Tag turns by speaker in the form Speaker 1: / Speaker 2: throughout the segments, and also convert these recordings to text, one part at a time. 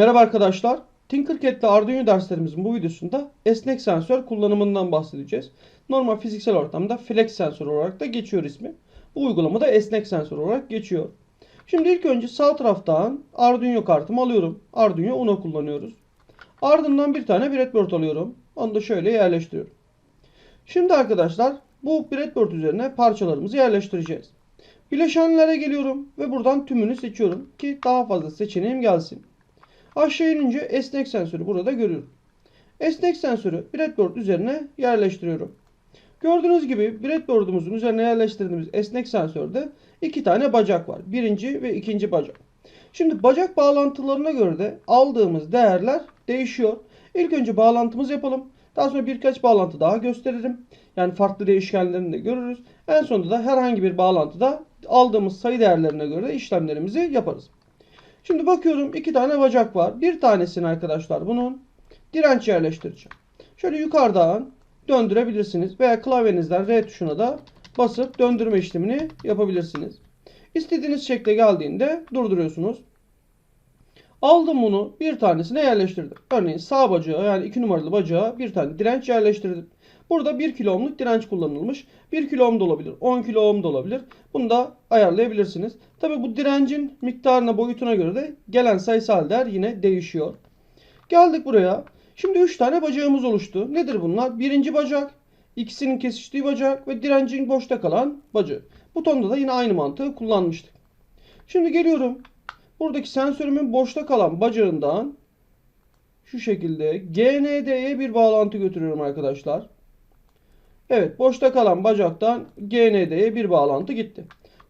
Speaker 1: Merhaba arkadaşlar. Tinkercad ile Arduino derslerimizin bu videosunda esnek sensör kullanımından bahsedeceğiz. Normal fiziksel ortamda flex sensör olarak da geçiyor ismi. Bu uygulamada esnek sensör olarak geçiyor. Şimdi ilk önce sağ taraftan Arduino kartımı alıyorum. Arduino Uno kullanıyoruz. Ardından bir tane breadboard alıyorum. Onu da şöyle yerleştiriyorum. Şimdi arkadaşlar bu breadboard üzerine parçalarımızı yerleştireceğiz. Bileşenlere geliyorum ve buradan tümünü seçiyorum ki daha fazla seçeneğim gelsin. Aşağı inince esnek sensörü burada görüyorum. Esnek sensörü breadboard üzerine yerleştiriyorum. Gördüğünüz gibi breadboard'umuzun üzerine yerleştirdiğimiz esnek sensörde iki tane bacak var. Birinci ve ikinci bacak. Şimdi bacak bağlantılarına göre de aldığımız değerler değişiyor. İlk önce bağlantımızı yapalım. Daha sonra birkaç bağlantı daha gösteririm. Yani farklı değişkenlerini de görürüz. En sonunda da herhangi bir bağlantıda aldığımız sayı değerlerine göre de işlemlerimizi yaparız. Şimdi bakıyorum iki tane bacak var. Bir tanesini arkadaşlar bunun direnç yerleştireceğim. Şöyle yukarıdan döndürebilirsiniz. Veya klavyenizden R tuşuna da basıp döndürme işlemini yapabilirsiniz. İstediğiniz şekle geldiğinde durduruyorsunuz. Aldım bunu bir tanesine yerleştirdim. Örneğin sağ bacağı yani 2 numaralı bacağa bir tane direnç yerleştirdim. Burada 1 kilo ohmluk direnç kullanılmış. 1 kilo ohm da olabilir, 10 kilo ohm da olabilir. Bunu da ayarlayabilirsiniz. Tabi bu direncin miktarına, boyutuna göre de gelen sayısal değer yine değişiyor. Geldik buraya. Şimdi 3 tane bacağımız oluştu. Nedir bunlar? Birinci bacak, ikisinin kesiştiği bacak ve direncin boşta kalan bacağı. Butonda da yine aynı mantığı kullanmıştık. Şimdi geliyorum. Buradaki sensörümün boşta kalan bacağından şu şekilde GND'ye bir bağlantı götürüyorum arkadaşlar. Evet boşta kalan bacaktan GND'ye bir bağlantı gitti.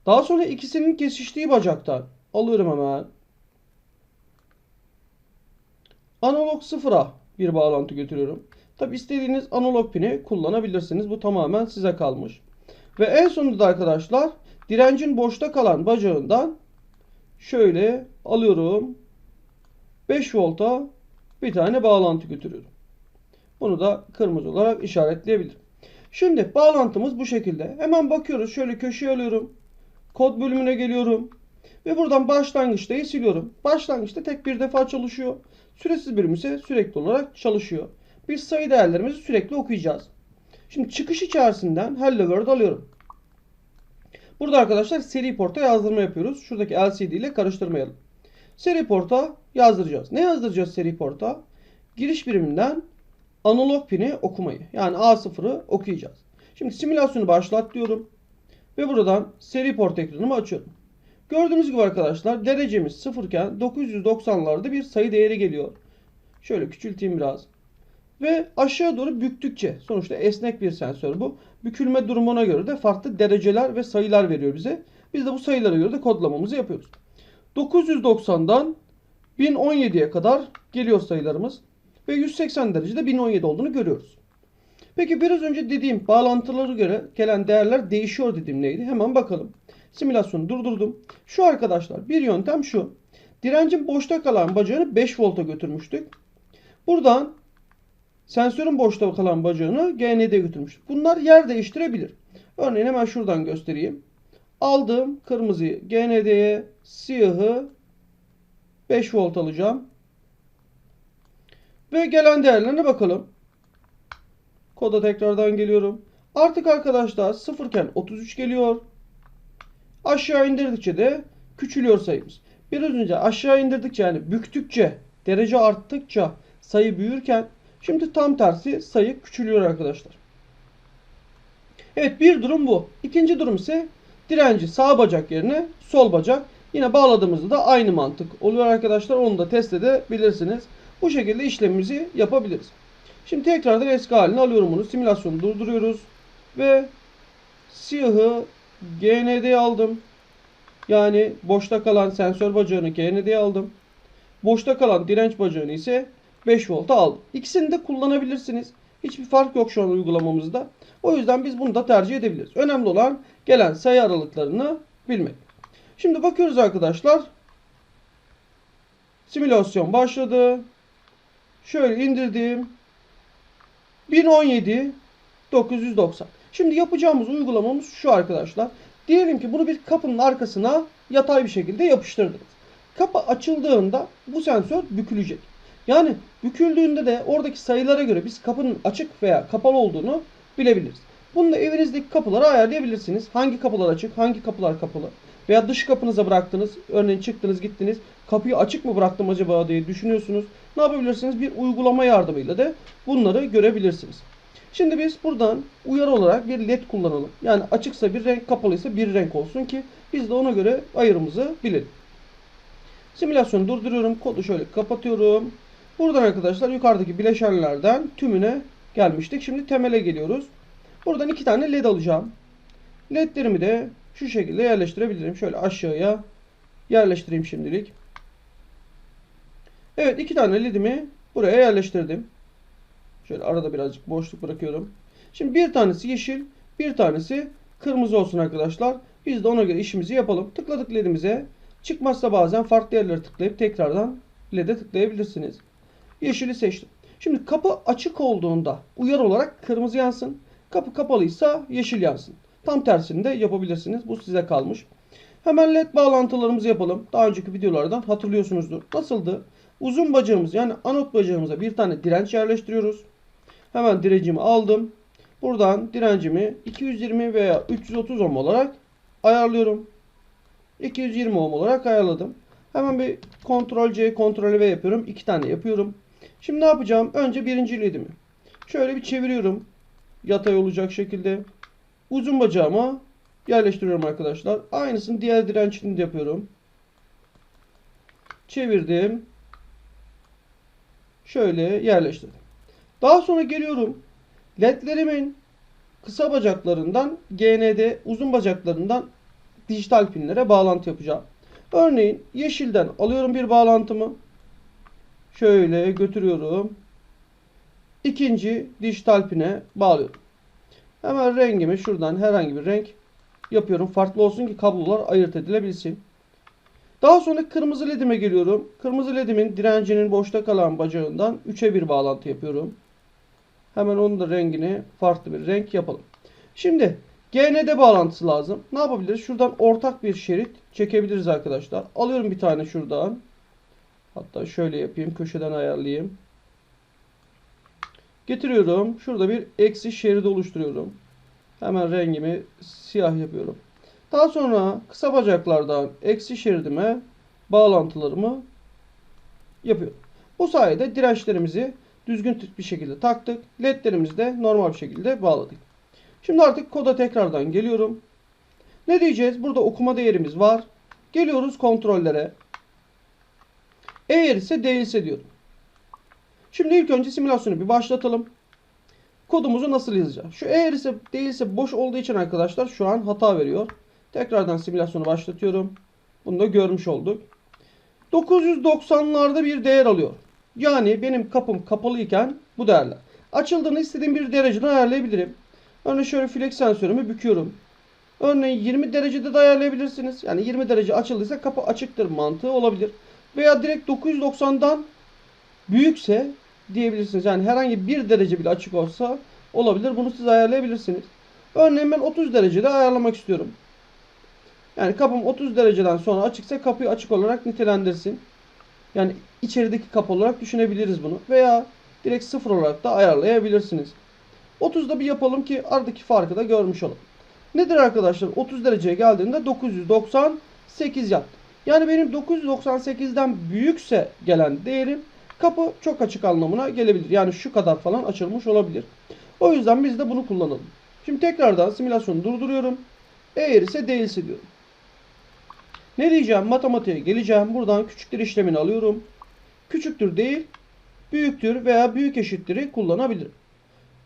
Speaker 1: Daha sonra ikisinin kesiştiği bacaktan alıyorum hemen. Analog sıfıra bir bağlantı götürüyorum. Tabi istediğiniz analog pini kullanabilirsiniz. Bu tamamen size kalmış. Ve en sonunda da arkadaşlar direncin boşta kalan bacağından şöyle alıyorum. 5 volta bir tane bağlantı götürüyorum. Bunu da kırmızı olarak işaretleyebilirim. Şimdi bağlantımız bu şekilde. Hemen bakıyoruz. Şöyle köşeye alıyorum. Kod bölümüne geliyorum. Ve buradan başlangıçtayı siliyorum. Başlangıçta tek bir defa çalışıyor. Süresiz bölüm ise sürekli olarak çalışıyor. Biz sayı değerlerimizi sürekli okuyacağız. Şimdi çıkış içerisinden Hello World alıyorum. Burada arkadaşlar seri porta yazdırma yapıyoruz. Şuradaki LCD ile karıştırmayalım. Seri porta yazdıracağız. Ne yazdıracağız seri porta? Giriş biriminden analog pini okumayı. Yani A0'ı okuyacağız. Şimdi simülasyonu başlat diyorum. Ve buradan seri port ekranımı açıyorum. Gördüğünüz gibi arkadaşlar derecemiz 0 iken 990'larda bir sayı değeri geliyor. Şöyle küçülteyim biraz. Ve aşağı doğru büktükçe sonuçta esnek bir sensör bu. Bükülme durumuna göre de farklı dereceler ve sayılar veriyor bize. Biz de bu sayılara göre de kodlamamızı yapıyoruz. 990'dan 1017'ye kadar geliyor sayılarımız. Ve 180 derecede 1017 olduğunu görüyoruz. Peki biraz önce dediğim bağlantılara göre gelen değerler değişiyor dediğim neydi? Hemen bakalım. Simülasyonu durdurdum. Şu arkadaşlar bir yöntem şu. Direncin boşta kalan bacağını 5 volta götürmüştük. Buradan sensörün boşta kalan bacağını GND'ye götürmüştük. Bunlar yer değiştirebilir. Örneğin hemen şuradan göstereyim. Aldım kırmızıyı GND'ye, siyahı 5 volt alacağım. Ve gelen değerlerine bakalım. Koda tekrardan geliyorum. Artık arkadaşlar sıfırken 33 geliyor. Aşağı indirdikçe de küçülüyor sayımız. Biraz önce aşağı indirdikçe yani büktükçe derece arttıkça sayı büyürken şimdi tam tersi sayı küçülüyor arkadaşlar. Evet bir durum bu. İkinci durum ise direnci sağ bacak yerine sol bacak. Yine bağladığımızda da aynı mantık oluyor arkadaşlar. Onu da test edebilirsiniz. Bu şekilde işlemimizi yapabiliriz. Şimdi tekrardan eski haline alıyorum bunu. Simülasyonu durduruyoruz. Ve siyahı GND'ye aldım. Yani boşta kalan sensör bacağını GND'ye aldım. Boşta kalan direnç bacağını ise 5 volta aldım. İkisini de kullanabilirsiniz. Hiçbir fark yok şu an uygulamamızda. O yüzden biz bunu da tercih edebiliriz. Önemli olan gelen sayı aralıklarını bilmek. Şimdi bakıyoruz arkadaşlar. Simülasyon başladı. Şöyle indirdim. 1017 990. Şimdi yapacağımız uygulamamız şu arkadaşlar. Diyelim ki bunu bir kapının arkasına yatay bir şekilde yapıştırdınız. Kapı açıldığında bu sensör bükülecek. Yani büküldüğünde de oradaki sayılara göre biz kapının açık veya kapalı olduğunu bilebiliriz. Bunu evinizdeki kapılara ayarlayabilirsiniz. Hangi kapılar açık, hangi kapılar kapalı. Veya dış kapınıza bıraktınız. Örneğin çıktınız gittiniz. Kapıyı açık mı bıraktım acaba diye düşünüyorsunuz. Ne yapabilirsiniz? Bir uygulama yardımıyla da bunları görebilirsiniz. Şimdi biz buradan uyarı olarak bir led kullanalım. Yani açıksa bir renk, kapalıysa bir renk olsun ki biz de ona göre ayırımızı bilelim. Simülasyonu durduruyorum. Kodu şöyle kapatıyorum. Buradan arkadaşlar yukarıdaki bileşenlerden tümüne gelmiştik. Şimdi temele geliyoruz. Buradan iki tane led alacağım. Ledlerimi de şu şekilde yerleştirebilirim. Şöyle aşağıya yerleştireyim şimdilik. Evet iki tane ledimi buraya yerleştirdim. Şöyle arada birazcık boşluk bırakıyorum. Şimdi bir tanesi yeşil, bir tanesi kırmızı olsun arkadaşlar. Biz de ona göre işimizi yapalım. Tıkladık ledimize. Çıkmazsa bazen farklı yerlere tıklayıp tekrardan led'e tıklayabilirsiniz. Yeşili seçtim. Şimdi kapı açık olduğunda uyarı olarak kırmızı yansın. Kapı kapalıysa yeşil yansın. Tam tersini de yapabilirsiniz. Bu size kalmış. Hemen led bağlantılarımızı yapalım. Daha önceki videolardan hatırlıyorsunuzdur. Nasıldı? Uzun bacağımız yani anot bacağımıza bir tane direnç yerleştiriyoruz. Hemen direncimi aldım. Buradan direncimi 220 veya 330 ohm olarak ayarlıyorum. 220 ohm olarak ayarladım. Hemen bir Ctrl C, Ctrl V yapıyorum. İki tane yapıyorum. Şimdi ne yapacağım? Önce birinci ledimi. Şöyle bir çeviriyorum. Yatay olacak şekilde. Uzun bacağıma yerleştiriyorum arkadaşlar. Aynısını diğer dirençini de yapıyorum. Çevirdim. Şöyle yerleştirdim. Daha sonra geliyorum. LED'lerimin kısa bacaklarından GND uzun bacaklarından dijital pinlere bağlantı yapacağım. Örneğin yeşilden alıyorum bir bağlantımı. Şöyle götürüyorum. İkinci dijital pine bağlıyorum. Hemen rengimi şuradan herhangi bir renk yapıyorum. Farklı olsun ki kablolar ayırt edilebilsin. Daha sonra kırmızı ledime geliyorum. Kırmızı ledimin direncinin boşta kalan bacağından 3'e bir bağlantı yapıyorum. Hemen onun da rengini farklı bir renk yapalım. Şimdi GND bağlantısı lazım. Ne yapabiliriz? Şuradan ortak bir şerit çekebiliriz arkadaşlar. Alıyorum bir tane şuradan. Hatta şöyle yapayım. Köşeden ayarlayayım. Getiriyorum. Şurada bir eksi şerit oluşturuyorum. Hemen rengimi siyah yapıyorum. Daha sonra kısa bacaklardan eksi şeridime bağlantılarımı yapıyorum. Bu sayede dirençlerimizi düzgün bir şekilde taktık. LED'lerimizi de normal bir şekilde bağladık. Şimdi artık koda tekrardan geliyorum. Ne diyeceğiz? Burada okuma değerimiz var. Geliyoruz kontrollere. Eğer ise değilse diyorum. Şimdi ilk önce simülasyonu bir başlatalım. Kodumuzu nasıl yazacağız? Şu eğer ise değilse boş olduğu için arkadaşlar şu an hata veriyor. Tekrardan simülasyonu başlatıyorum. Bunu da görmüş olduk. 990'larda bir değer alıyor. Yani benim kapım kapalıyken bu değerler. Açıldığını istediğim bir derecede ayarlayabilirim. Örneğin şöyle flex sensörümü büküyorum. Örneğin 20 derecede de ayarlayabilirsiniz. Yani 20 derece açıldıysa kapı açıktır mantığı olabilir. Veya direkt 990'dan büyükse diyebilirsiniz. Yani herhangi bir derece bile açık olsa olabilir. Bunu siz ayarlayabilirsiniz. Örneğin ben 30 derecede ayarlamak istiyorum. Yani kapım 30 dereceden sonra açıksa kapıyı açık olarak nitelendirsin. Yani içerideki kapı olarak düşünebiliriz bunu. Veya direkt sıfır olarak da ayarlayabilirsiniz. 30'da bir yapalım ki aradaki farkı da görmüş olalım. Nedir arkadaşlar? 30 dereceye geldiğinde 998 yaptı. Yani benim 998'den büyükse gelen değerim kapı çok açık anlamına gelebilir. Yani şu kadar falan açılmış olabilir. O yüzden biz de bunu kullanalım. Şimdi tekrardan simülasyonu durduruyorum. Eğer ise değilse diyorum. Ne diyeceğim? Matematiğe geleceğim. Buradan küçüktür işlemini alıyorum. Küçüktür değil, büyüktür veya büyük eşittir'i kullanabilirim.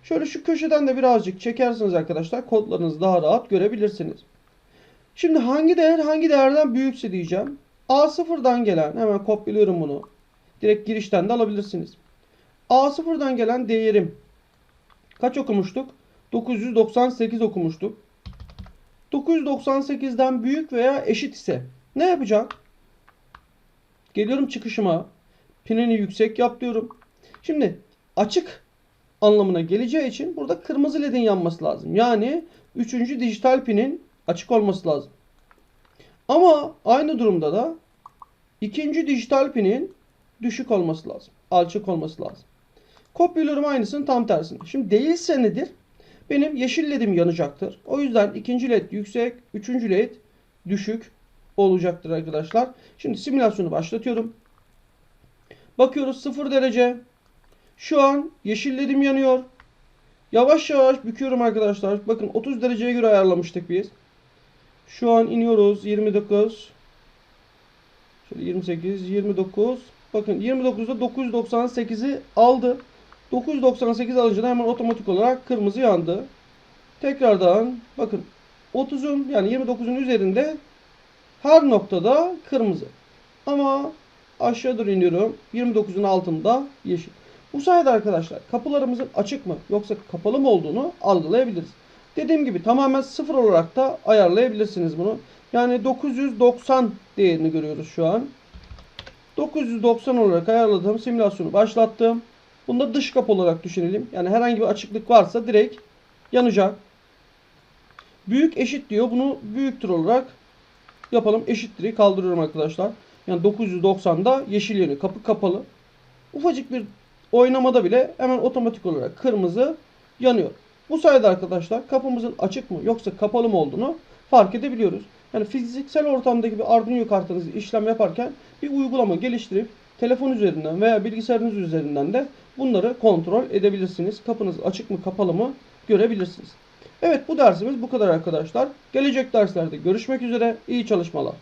Speaker 1: Şöyle şu köşeden de birazcık çekersiniz arkadaşlar. Kodlarınızı daha rahat görebilirsiniz. Şimdi hangi değer hangi değerden büyükse diyeceğim. A0'dan gelen hemen kopyalıyorum bunu. Direkt girişten de alabilirsiniz. A0'dan gelen değerim kaç okumuştuk? 998 okumuştuk. 998'den büyük veya eşit ise ne yapacağım? Geliyorum çıkışıma. Pinini yüksek yap diyorum. Şimdi açık anlamına geleceği için burada kırmızı ledin yanması lazım. Yani 3. dijital pinin açık olması lazım. Ama aynı durumda da İkinci dijital pinin düşük olması lazım. Alçak olması lazım. Kopyalıyorum aynısının tam tersini. Şimdi değilse nedir? Benim yeşil ledim yanacaktır. O yüzden ikinci led yüksek, üçüncü led düşük olacaktır arkadaşlar. Şimdi simülasyonu başlatıyorum. Bakıyoruz 0 derece. Şu an yeşil ledim yanıyor. Yavaş yavaş büküyorum arkadaşlar. Bakın 30 dereceye göre ayarlamıştık biz. Şu an iniyoruz 29. Şöyle 28, 29. Bakın 29'da 998'i aldı. 998 alınca da hemen otomatik olarak kırmızı yandı. Tekrardan bakın 30'un yani 29'un üzerinde her noktada kırmızı. Ama aşağı doğru iniyorum. 29'un altında yeşil. Bu sayede arkadaşlar kapılarımızın açık mı yoksa kapalı mı olduğunu algılayabiliriz. Dediğim gibi tamamen sıfır olarak da ayarlayabilirsiniz bunu. Yani 990 değerini görüyoruz şu an. 990 olarak ayarladığım simülasyonu başlattım. Bunu da dış kapı olarak düşünelim. Yani herhangi bir açıklık varsa direkt yanacak. Büyük eşit diyor. Bunu büyüktür olarak yapalım. Eşittir'i kaldırıyorum arkadaşlar. Yani 990'da yeşil yanıyor. Kapı kapalı. Ufacık bir oynamada bile hemen otomatik olarak kırmızı yanıyor. Bu sayede arkadaşlar kapımızın açık mı yoksa kapalı mı olduğunu fark edebiliyoruz. Yani fiziksel ortamdaki bir Arduino kartınızı işlem yaparken bir uygulama geliştirip telefon üzerinden veya bilgisayarınız üzerinden de bunları kontrol edebilirsiniz. Kapınız açık mı kapalı mı görebilirsiniz. Evet bu dersimiz bu kadar arkadaşlar. Gelecek derslerde görüşmek üzere. İyi çalışmalar.